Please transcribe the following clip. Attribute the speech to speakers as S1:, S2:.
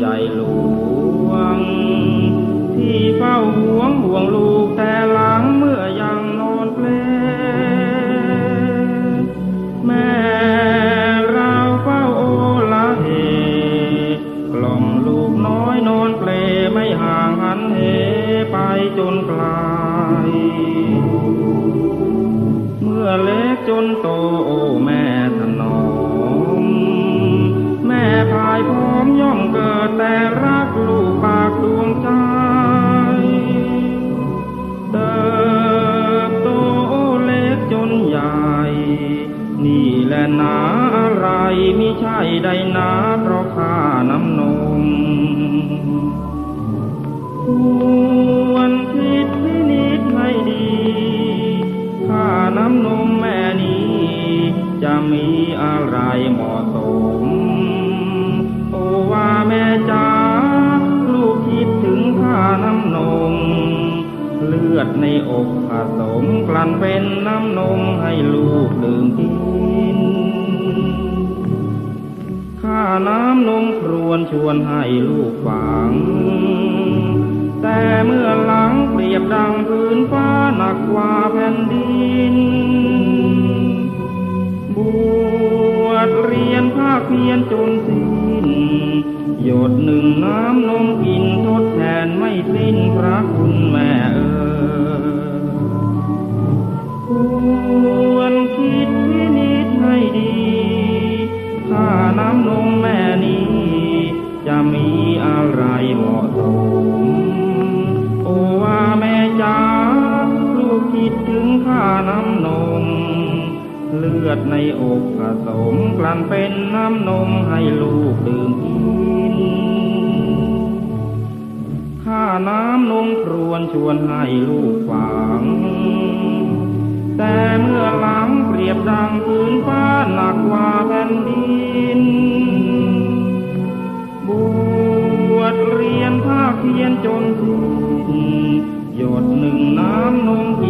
S1: ใหญ่หลวง เฝ้าห่วงห่วงลูกแต่หลังเมื่อยังนอนเปลแม่เราเฝ้าโอละเหกล่อมลูกน้อยนอนเปลไม่ห่างหันเหไปจนกลเมื่อเล็กจนโตโอแม่ถนอ นี่แหละนาอะไรมิใช่ใดนาเพราะข้าน้ำนมควรคิดพินิจให้ดีข้าน้ำนมแม่นี้จะมีอะไรเหมาะสม ในอกผสมกลั่นเป็นน้ำนมให้ลูกดื่มกิน ข้าน้ำนมครวนชวนให้ลูกฟัง แต่เมื่อหลังเปรียบดังพื้นฟ้าหนักกว่าแผ่นดิน บวชเรียนภาคเพียนจนสิ้น หยดหนึ่งน้ำนมกินทดแทนไม่สิ้นพระคุณแม่เอ๋ยควรคิดพินิจให้ดีถ้าน้ำนมแม่นี้จะมีอะไรเหมาะสม โอว่าแม่จ๋าลูกคิดถึงค่าน้ำนม เลือดในอกผสมกลั่นเป็นน้ำนมให้ลูกดื่ม ชวนให้ลูกฟัง แต่เมื่อหลังเปรียบดังพื้นฟ้าหนักกว่าแผ่นดิน บวชเรียนภาคเพียนจนสิ้นหยดหนึ่งน้ำนมกิ